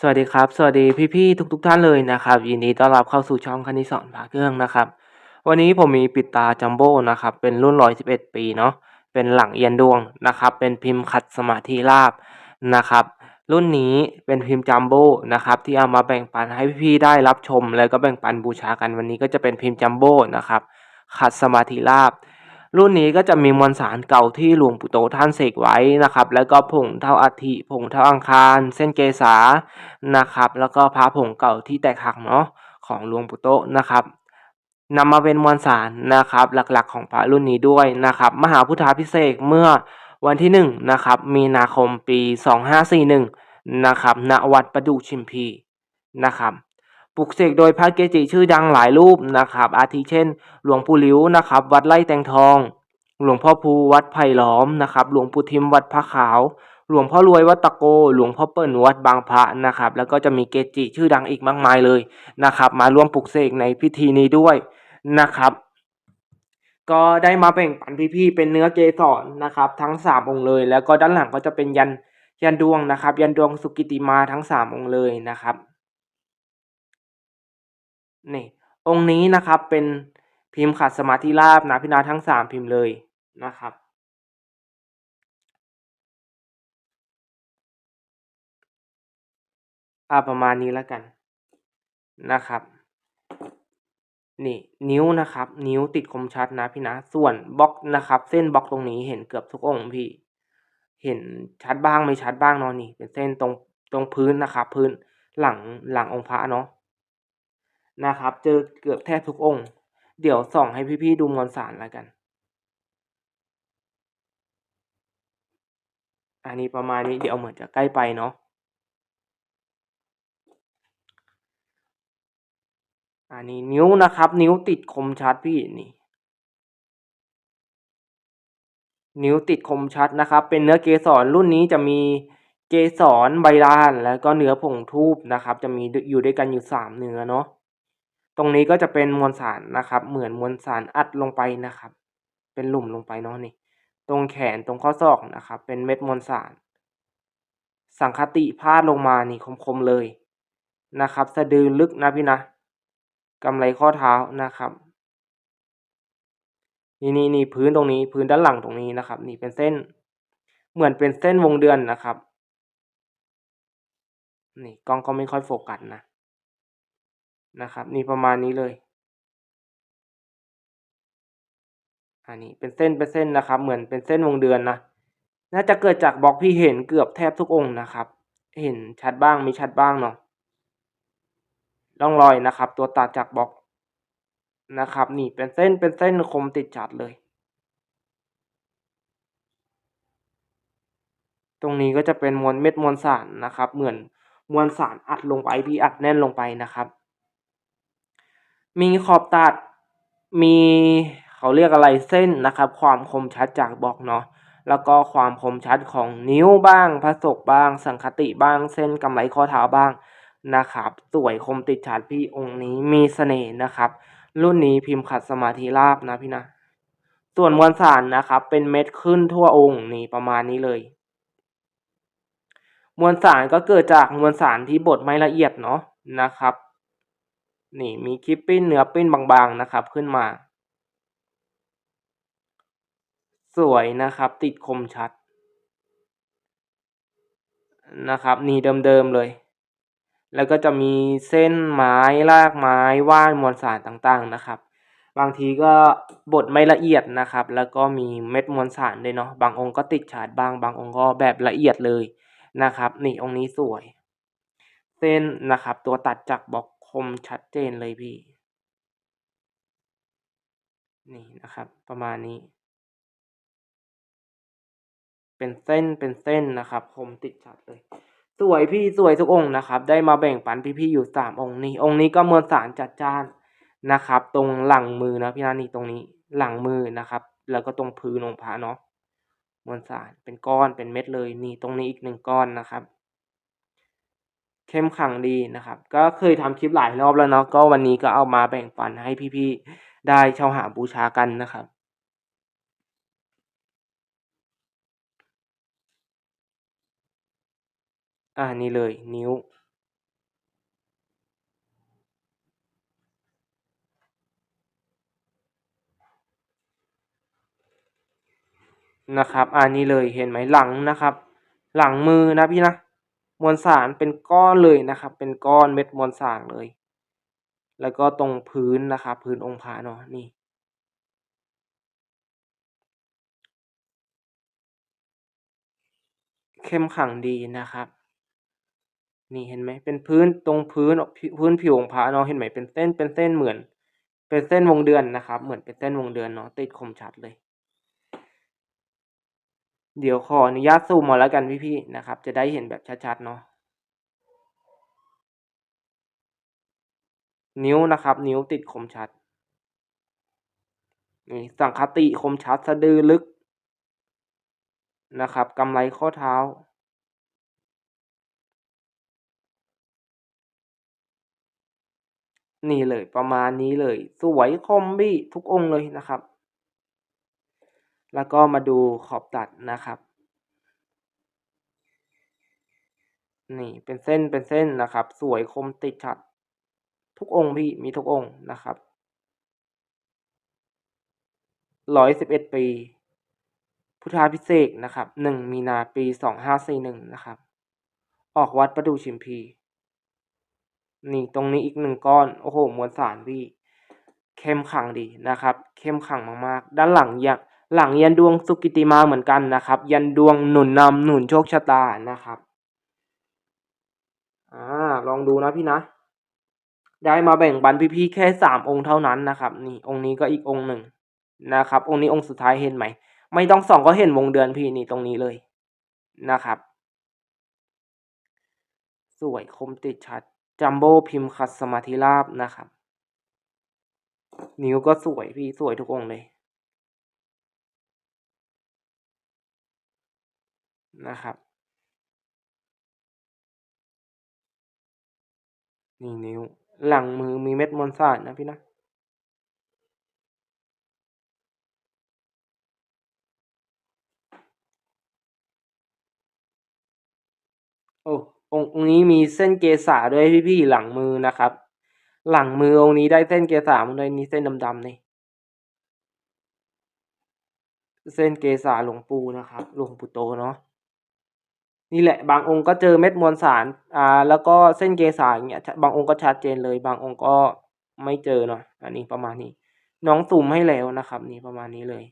สวัสดีครับ สวัสดีพี่ๆทุกๆท่านเลยนะครับ ยินดีต้อนรับเข้าสู่ช่องคณิตสอนพระเครื่องนะครับ วันนี้ผมมีปิดตาจัมโบ้นะครับ เป็นรุ่น 111 ปีเนาะเป็นหลังเอียนดวงนะครับ เป็นพิมพ์ขัดสมาธิราบนะครับ รุ่นนี้เป็นพิมพ์จัมโบ้นะครับที่เอามาแบ่งปันให้พี่ๆได้รับชม แล้วก็แบ่งปันบูชากันวันนี้ก็จะเป็นพิมพ์จัมโบ้นะครับขัดสมาธิราบ รุ่นนี้ก็จะมีมวลสารเก่าที่หลวงปู่โตท่านเสกไว้นะครับ แล้วก็ผงเท่าอัฐิผงเท่าอังคาร เส้นเกษานะครับ แล้วก็พระผงเก่าที่แตกหักเนาะของหลวงปู่โตนะครับนำมาเป็นมวลสารนะครับ หลักๆของพระรุ่นนี้ด้วยนะครับ มหาพุทธาพิเศษเมื่อวันที่หนึ่งนะครับมีนาคมปี 2541นะครับณวัดประดูชิมพีนะครับ ปลุกเสกโดยพระเกจิชื่อดังหลายรูปนะครับ อาทิเช่น หลวงปู่หลิวนะครับ วัดไร่แตงทอง หลวงพ่อภูวัดไผ่ล้อมนะครับ หลวงปู่ทิมวัดพระขาว หลวงพ่อรวยวัดตะโก หลวงพ่อเปิ้ลวัดบางพระนะครับ แล้วก็จะมีเกจิชื่อดังอีกมากมายเลยนะครับ มาร่วมปลุกเสกในพิธีนี้ด้วยนะครับ ก็ได้มาแบ่งปันพี่ๆเป็นเนื้อเกสรนะครับ ทั้งสามองค์เลย แล้วก็ด้านหลังก็จะเป็นยันยันดวงนะครับ ยันดวงสุกิติมาทั้งสามองค์เลยนะครับ นี่องค์นี้นะครับเป็นพิมพ์ขัดสมาธิราบนะพี่นาทั้งสามพิมพ์เลยนะครับ อาประมาณนี้แล้วกันนะครับ นี่นิ้วนะครับ นิ้วติดคมชัดนะพี่นะ ส่วนบล็อกนะครับ เส้นบล็อกตรงนี้เห็นเกือบทุกองค์พี่ เห็นชัดบ้างไม่ชัดบ้างเนาะนี่ เป็นเส้นตรงตรงพื้นนะครับ พื้นหลังหลังองค์พระเนาะ นะครับ เจอเกือบแทบทุกองค์ เดี๋ยวส่องให้พี่ๆดูมวลสารแล้วกัน อันนี้ประมาณนี้เดี๋ยวเหมือนจะใกล้ไปเนาะอันนี้นิ้วนะครับ นิ้วติดคมชัดพี่นี่นิ้วติดคมชัดนะครับ เป็นเนื้อเกสรรุ่นนี้จะมีเกสรใบลาน แล้วก็เนื้อผงทูบนะครับ จะมีอยู่ด้วยกันอยู่สามเนื้อเนาะ ตรงนี้ก็จะเป็นมวลสารนะครับ เหมือนมวลสารอัดลงไปนะครับ เป็นหลุมลงไปเนาะนี่ ตรงแขนตรงข้อศอกนะครับ เป็นเม็ดมวลสาร สังคติพาดลงมานี่คมๆเลยนะครับ สะดือลึกนะพี่นะกำไรข้อเท้านะครับ นี่นี่นี่พื้นตรงนี้พื้นด้านหลังตรงนี้นะครับ นี่เป็นเส้น เหมือนเป็นเส้นวงเดือนนะครับ นี่กล้องก็ไม่ค่อยโฟกัสนะ นะครับนี่ประมาณนี้เลยอันนี้เป็นเส้นเป็นเส้นนะครับ เหมือนเป็นเส้นวงเดือนนะน่าจะเกิดจากบล็อกพี่เห็นเกือบแทบทุกองค์นะครับ เห็นชัดบ้างไม่ชัดบ้างเนาะร่องรอยนะครับ ตัวตัดจากบล็อกนะครับ นี่เป็นเส้นเป็นเส้นคมติดจัดเลย ตรงนี้ก็จะเป็นมวลเม็ดมวลสารนะครับ เหมือนมวลสารอัดลงไปพี่อัดแน่นลงไปนะครับ มีขอบตัด มีเขาเรียกอะไรเส้นนะครับ ความคมชัดจากบล็อกเนาะแล้วก็ความคมชัดของนิ้วบ้างพระศกบ้าง สังคติบ้าง เส้นกำไรข้อเท้าบ้างนะครับ สวยคมติดฉาดพี่องค์นี้มีเสน่ห์นะครับ รุ่นนี้พิมพ์ขัดสมาธิราบนะพี่นะ ส่วนมวลสารนะครับ เป็นเม็ดขึ้นทั่วองค์นี่ประมาณนี้เลย มวลสารก็เกิดจากมวลสารที่บดไม่ละเอียดเนาะนะครับ นี่มีคลิปปิ้นเนื้อปิ้นบางๆนะครับขึ้นมา สวยนะครับติดคมชัด นะครับ นี่เดิมๆเลย แล้วก็จะมีเส้นไม้รากไม้ว่านมวลสารต่างๆนะครับ บางทีก็บดไม่ละเอียดนะครับ แล้วก็มีเม็ดมวลสารด้วยเนาะบางองค์ก็ติดฉาดบ้างบางองค์ก็แบบละเอียดเลยนะครับ นี่องค์นี้สวย เส้นนะครับตัวตัดจากบล็อก คมชัดเจนเลยพี่ นี่นะครับ ประมาณนี้ เป็นเส้นเป็นเส้นนะครับ คมติดชัดเลย สวยพี่สวยทุกองค์นะครับ ได้มาแบ่งปันพี่ๆอยู่สามองค์นี้ องค์นี้ก็มวลสารจัดจ้านนะครับ ตรงหลังมือนะพี่นานี่ตรงนี้หลังมือนะครับ แล้วก็ตรงพื้นองค์พระเนาะมวลสารเป็นก้อนเป็นเม็ดเลยนี่ตรงนี้อีกหนึ่งก้อนนะครับ เข้มขังดีนะครับ ก็เคยทำคลิปหลายรอบแล้วเนาะก็วันนี้ก็เอามาแบ่งปันให้พี่ๆได้เช่าหาบูชากันนะครับอ่านี่เลยนิ้วนะครับอ่านี่เลยเห็นไหมหลังนะครับ หลังมือนะพี่นะ มวลสารเป็นก้อนเลยนะครับ เป็นก้อนเม็ดมวลสารเลย แล้วก็ตรงพื้นนะครับ พื้นองค์พระเนาะนี่ เข้มขังดีนะครับ นี่เห็นไหมเป็นพื้นตรงพื้นพื้นผิวองพระเนาะเห็นไหมเป็นเส้นเป็นเส้นเหมือน เป็นเส้นวงเดือนนะครับ เหมือนเป็นเส้นวงเดือนเนาะติดคมชัดเลย เดี๋ยวขออนุญาตซูมมาแล้วกันพี่ๆนะครับ จะได้เห็นแบบชัดๆเนาะนิ้วนะครับ นิ้วติดคมชัดนี่สังคติคมชัดสะดือลึกนะครับกำไรข้อเท้า นี่เลยประมาณนี้เลย สวยคมบี้ทุกองค์เลยนะครับ แล้วก็มาดูขอบตัดนะครับ นี่เป็นเส้นเป็นเส้นนะครับ สวยคมติดชัด ทุกองค์พี่มีทุกองค์นะครับร้อยสิบเอ็ดปี พุทธาพิเศษนะครับหนึ่งมีนาปีสองห้าสี่หนึ่งนะครับ ออกวัดประดูชิมพี นี่ตรงนี้อีกหนึ่งก้อน โอ้โห มวลสารพี่ เข้มขังดีนะครับ เข้มขังมากๆ ด้านหลังอยัก หลังยันดวงสุกิติมาเหมือนกันนะครับ ยันดวงหนุนนำหนุนโชคชะตานะครับอ่าลองดูนะพี่นะ ได้มาแบ่งปันพี่ๆแค่สามองค์เท่านั้นนะครับ นี่องค์นี้ก็อีกองค์หนึ่งนะครับ องค์นี้องค์สุดท้ายเห็นไหมไม่ต้องส่องก็เห็นวงเดือนพี่นี่ตรงนี้เลยนะครับ สวยคมติดชัดจัมโบ้พิมพ์คัสมาธิราบนะครับ นิ้วก็สวยพี่สวยทุกองเลย นะครับ นี่นิ้ว หลังมือมีเม็ดมวลสารนะพี่นะโอ้องค์นี้มีเส้นเกษาด้วยพี่พี่หลังมือนะครับ หลังมือองค์นี้ได้เส้นเกษามาด้วยนี่เส้นดำๆนี่เส้นเกษาหลวงปู่นะครับหลวงปู่โตเนาะ นี่แหละบางองค์ก็เจอเม็ดมวลสารอ่าแล้วก็เส้นเกษาอย่างเงี้ยบางองค์ก็ชัดเจนเลย บางองค์ก็ไม่เจอเนาะอันนี้ประมาณนี้ น้องสุ่มให้แล้วนะครับ นี่ประมาณนี้เลย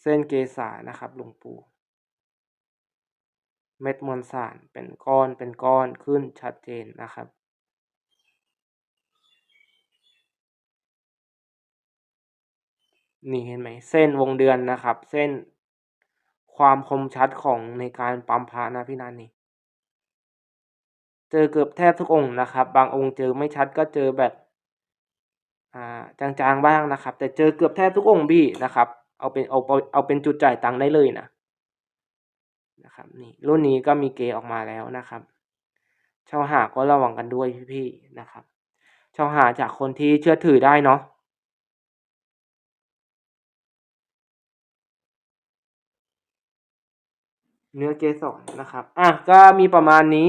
เส้นเกษานะครับหลวงปู่เม็ดมวลสารเป็นก้อนเป็นก้อนขึ้นชัดเจนนะครับนี่เห็นไหมเส้นวงเดือนนะครับ เส้น ความคมชัดของในการปั๊มพระนะพี่นันนี่ เจอเกือบแทบทุกองค์นะครับ บางองค์เจอไม่ชัดก็เจอแบบอ่าจางๆบ้างนะครับ แต่เจอเกือบแทบทุกองค์พี่นะครับเอาเป็นเอาเอาเป็นจุดจ่ายตังค์ได้เลยนะนะครับนี่รุ่นนี้ก็มีเกออกมาแล้วนะครับช่าหาก็ระวังกันด้วยพี่ๆนะครับช่าหาจากคนที่เชื่อถือได้เนาะ เนื้อเกสรนะครับ อะ ก็มีประมาณนี้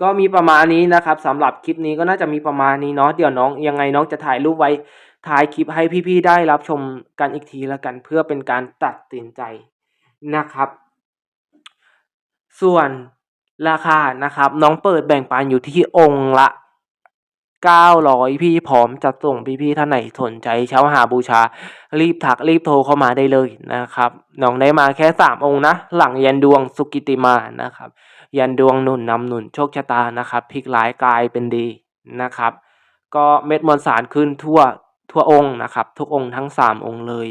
ก็มีประมาณนี้นะครับสำหรับคลิปนี้ก็น่าจะมีประมาณนี้เนาะ เดี๋ยวน้องยังไงน้องจะถ่ายรูปไว้ถ่ายคลิปให้พี่ๆได้รับชมกันอีกทีล้วกัน เพื่อเป็นการตัดสินใจนะครับ ส่วนราคานะครับ น้องเปิดแบ่งปันอยู่ที่องค์ละ เก้าร้อยพี่พร้อมจัดส่งพี่ๆท่านไหนสนใจเช่าหาบูชา รีบถักรีบโทรเข้ามาได้เลยนะครับน้องได้มาแค่สามองค์นะ หลังยันดวงสุกิติมานะครับ ยันดวงหนุนนำหนุนโชคชะตานะครับพลิกร้ายกลายเป็นดีนะครับ ก็เม็ดมวลสารขึ้นทั่วทั่วองค์นะครับ ทุกองค์ทั้งสามองค์เลย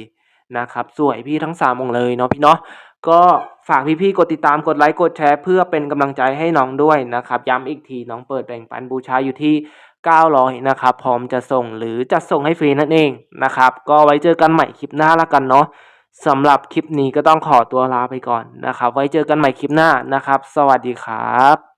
นะครับ สวยพี่ทั้งสามองค์เลยเนาะพี่เนาะก็ฝากพี่ๆ กดติดตามกดไลค์กดแชร์ เพื่อเป็นกำลังใจให้น้องด้วยนะครับ ย้ำอีกทีน้องเปิดแบ่งปันบูชาอยู่ที่ 900 นะครับ พร้อมจะส่งหรือจะส่งให้ฟรีนั่นเองนะครับ ก็ไว้เจอกันใหม่คลิปหน้าละกันเนาะสำหรับคลิปนี้ก็ต้องขอตัวลาไปก่อนนะครับ ไว้เจอกันใหม่คลิปหน้านะครับ สวัสดีครับ